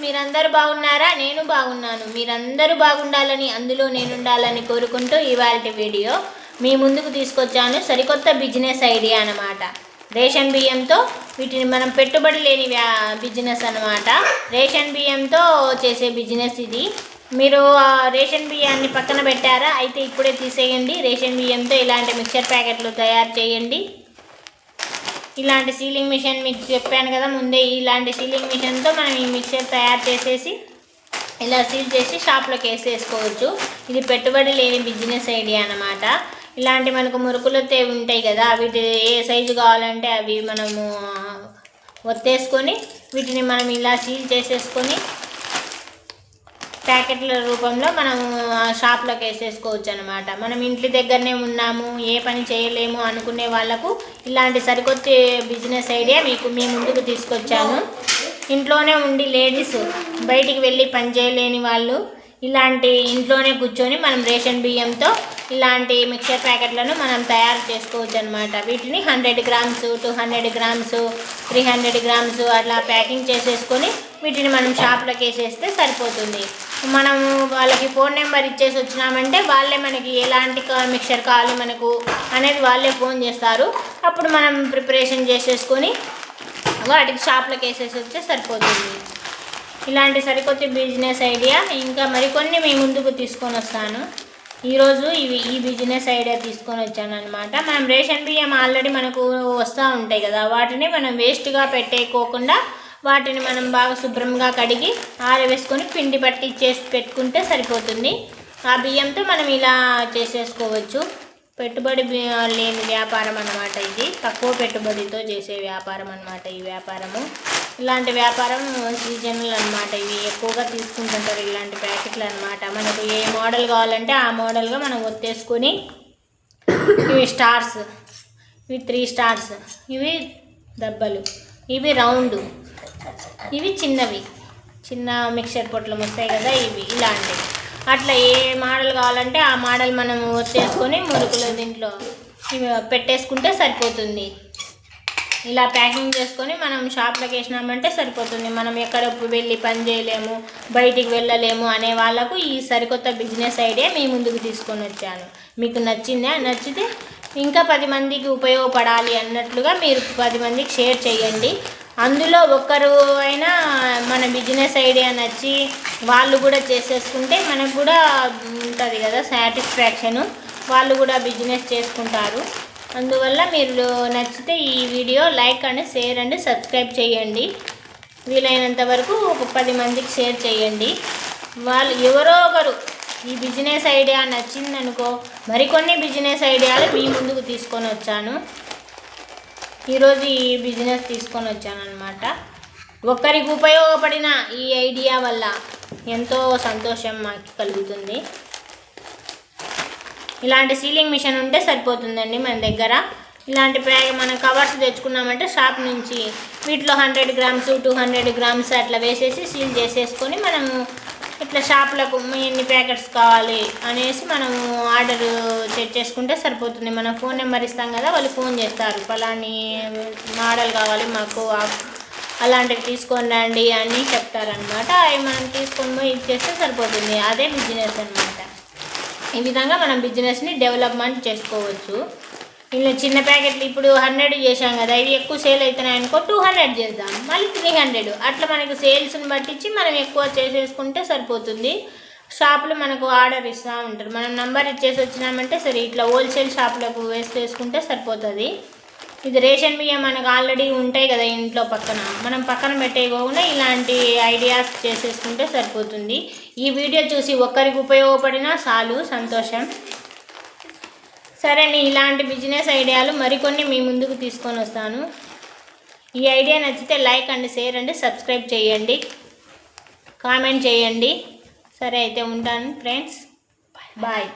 మీరందరూ బాగున్నారా? నేను బాగున్నాను. మీరందరూ బాగుండాలని అందులో నేను ఉండాలని కోరుకుంటూ ఇవాళ వీడియో మీ ముందుకు తీసుకొచ్చాను. సరికొత్త బిజినెస్ ఐడియా అన్నమాట. రేషన్ బియ్యంతో వీటిని మనం పెట్టుబడి లేని వ్యా బిజినెస్ అన్నమాట. రేషన్ బియ్యంతో చేసే బిజినెస్ ఇది. మీరు రేషన్ బియ్యాన్ని పక్కన పెట్టారా? అయితే ఇప్పుడే తీసేయండి. రేషన్ బియ్యంతో ఇలాంటి మిక్చర్ ప్యాకెట్లు తయారు చేయండి. ఇలాంటి సీలింగ్ మిషన్ మీకు చెప్పాను కదా ముందే ఇలాంటి సీలింగ్ మిషన్తో మనం ఈ మిక్చర్ తయారు చేసేసి ఇలా సీల్ చేసి షాప్లోకి వేసేసుకోవచ్చు. ఇది పెట్టుబడి లేని బిజినెస్ ఐడియా అన్నమాట. ఇలాంటి మనకు మురుకులు ఉంటాయి కదా వీటి ఏ సైజు కావాలంటే అవి మనము ఒత్తేసుకొని వీటిని మనం ఇలా సీల్ చేసేసుకొని ప్యాకెట్ల రూపంలో మనం ఆ షాప్లోకి వేసేసుకోవచ్చు అనమాట మనం ఇంటి దగ్గరనే ఉన్నాము ఏ పని చేయలేము అనుకునే వాళ్ళకు ఇలాంటి సరికొత్త బిజినెస్ ఐడియా మీకు మీ ముందుకు తీసుకొచ్చాను. ఇంట్లోనే ఉండి లేడీస్ బయటికి వెళ్ళి పని చేయలేని వాళ్ళు ఇలాంటి ఇంట్లోనే కూర్చొని మనం రేషన్ బియ్యంతో ఇలాంటి మిక్చర్ ప్యాకెట్లను మనం తయారు చేసుకోవచ్చు అనమాట వీటిని hundred grams two hundred grams three hundred grams అట్లా ప్యాకింగ్ చేసేసుకొని వీటిని మనం షాప్లోకి వేసేస్తే సరిపోతుంది. మనము వాళ్ళకి ఫోన్ నెంబర్ ఇచ్చేసి వచ్చినామంటే వాళ్ళే మనకి ఎలాంటి మిక్సర్ కావాలి మనకు అనేది వాళ్ళే ఫోన్ చేస్తారు. అప్పుడు మనం ప్రిపరేషన్ చేసేసుకొని వాటికి షాప్లోకి వేసేసి వస్తే సరిపోతుంది. ఇలాంటి సరికొత్త బిజినెస్ ఐడియా ఇంకా మరికొన్ని మీ ముందుకు తీసుకొని వస్తాను. ఈరోజు ఇవి ఈ బిజినెస్ ఐడియా తీసుకొని వచ్చాను అనమాట మనం రేషన్ బియ్యం ఆల్రెడీ మనకు వస్తూ ఉంటాయి కదా వాటిని మనం వేస్ట్గా పెట్టేయకోకుండా వాటిని మనం బాగా శుభ్రంగా కడిగి ఆరవేసుకొని పిండి పట్టి చేసి పెట్టుకుంటే సరిపోతుంది. ఆ బియ్యంతో మనం ఇలా చేసేసుకోవచ్చు. పెట్టుబడి లేని వ్యాపారం అన్నమాట ఇది. తక్కువ పెట్టుబడితో చేసే వ్యాపారం అన్నమాట ఈ వ్యాపారము. ఇలాంటి వ్యాపారం సీజనల్ అన్నమాట ఇవి. ఎక్కువగా తీసుకుంటుంటారు ఇలాంటి ప్యాకెట్లు అన్నమాట. మనకు ఏ మోడల్ కావాలంటే ఆ మోడల్గా మనం ఒత్తేసుకొని ఇవి స్టార్స్ ఇవి త్రీ స్టార్స్ ఇవి దెబ్బలు ఇవి రౌండ్. ఇవి చిన్నవి. చిన్న మిక్చర్ పొట్లం వస్తాయి కదా ఇవి ఇలాంటివి. అట్లా ఏ మోడల్ కావాలంటే ఆ మోడల్ మనం వచ్చేసుకొని మురుకులు దీంట్లో పెట్టేసుకుంటే సరిపోతుంది. ఇలా ప్యాకింగ్ చేసుకొని మనం షాప్లోకి వేసినామంటే సరిపోతుంది. మనం ఎక్కడ వెళ్ళి పని చేయలేము బయటికి వెళ్ళలేము అనే వాళ్ళకు ఈ సరికొత్త బిజినెస్ ఐడియా మీ ముందుకు తీసుకొని వచ్చాను. మీకు నచ్చిందా నచ్చితే ఇంకా పది మందికి ఉపయోగపడాలి అన్నట్లుగా మీరు పది మందికి షేర్ చేయండి. అందులో ఒక్కరు అయినా మన బిజినెస్ ఐడియా నచ్చి వాళ్ళు కూడా చేసేసుకుంటే మనకు కూడా ఉంటుంది కదా సాటిస్ఫాక్షను. వాళ్ళు కూడా బిజినెస్ చేసుకుంటారు. అందువల్ల మీరు నచ్చితే ఈ video like and share and subscribe చేయండి. వీలైనంత వరకు ఒక పది మందికి షేర్ చేయండి. వాళ్ళు ఎవరో ఒకరు ఈ బిజినెస్ ఐడియా నచ్చిందనుకో మరికొన్ని బిజినెస్ ఐడియాలు మీ ముందుకు తీసుకొని వచ్చాను. ఈరోజు ఈ బిజినెస్ తీసుకొని వచ్చాను అనమాట ఒక్కరికి ఉపయోగపడిన ఈ ఐడియా వల్ల ఎంతో సంతోషం మాకు కలుగుతుంది. ఇలాంటి సీలింగ్ మిషన్ ఉంటే సరిపోతుందండి మన దగ్గర. ఇలాంటి ప్యా మనం కవర్స్ తెచ్చుకున్నామంటే షాప్ నుంచి వీటిలో hundred grams two hundred grams అట్లా వేసేసి సీల్ చేసేసుకొని మనము ఇట్లా షాప్లకు ఎన్ని ప్యాకెట్స్ కావాలి అనేసి మనము ఆర్డర్ తెచ్చేసుకుంటే సరిపోతుంది. మనం ఫోన్ నెంబర్ ఇస్తాం కదా వాళ్ళు ఫోన్ చేస్తారు. ఫలాని మోడల్ కావాలి మాకు అలాంటివి తీసుకొని రండి అని చెప్తారనమాట అవి మనం తీసుకొని పోయి ఇచ్చేస్తే సరిపోతుంది. అదే బిజినెస్ అనమాట ఈ విధంగా మనం బిజినెస్ని డెవలప్మెంట్ చేసుకోవచ్చు. ఇలా చిన్న ప్యాకెట్లు ఇప్పుడు హండ్రెడ్ చేసాం కదా ఇవి ఎక్కువ సేల్ అవుతున్నాయి అనుకో టూ హండ్రెడ్ చేద్దాం. మళ్ళీ త్రీ హండ్రెడ్. అట్లా మనకు సేల్స్ని బట్టించి మనం ఎక్కువ చేసేసుకుంటే సరిపోతుంది. షాపులు మనకు ఆర్డర్ ఇస్తూ ఉంటారు. మనం నంబర్ ఇచ్చేసి వచ్చినామంటే సరే ఇట్లా హోల్సేల్ షాపులకు వేసేసుకుంటే సరిపోతుంది. ఇది రేషన్ బియ్యం మనకు ఆల్రెడీ ఉంటాయి కదా ఇంట్లో పక్కన. మనం పక్కన పెట్టేయకుండా ఇలాంటి ఐడియాస్ చేసేసుకుంటే సరిపోతుంది. ఈ వీడియో చూసి ఒక్కరికి ఉపయోగపడినా చాలు సంతోషం. సరే నేను ఇలాంటి బిజినెస్ ఐడియాలు మరికొన్ని మీ ముందుకు తీసుకొని వస్తాను. ఈ ఐడియా నచ్చితే like and share and subscribe చేయండి. కామెంట్ చేయండి. సరే అయితే ఉంటాను ఫ్రెండ్స్. బాయ్.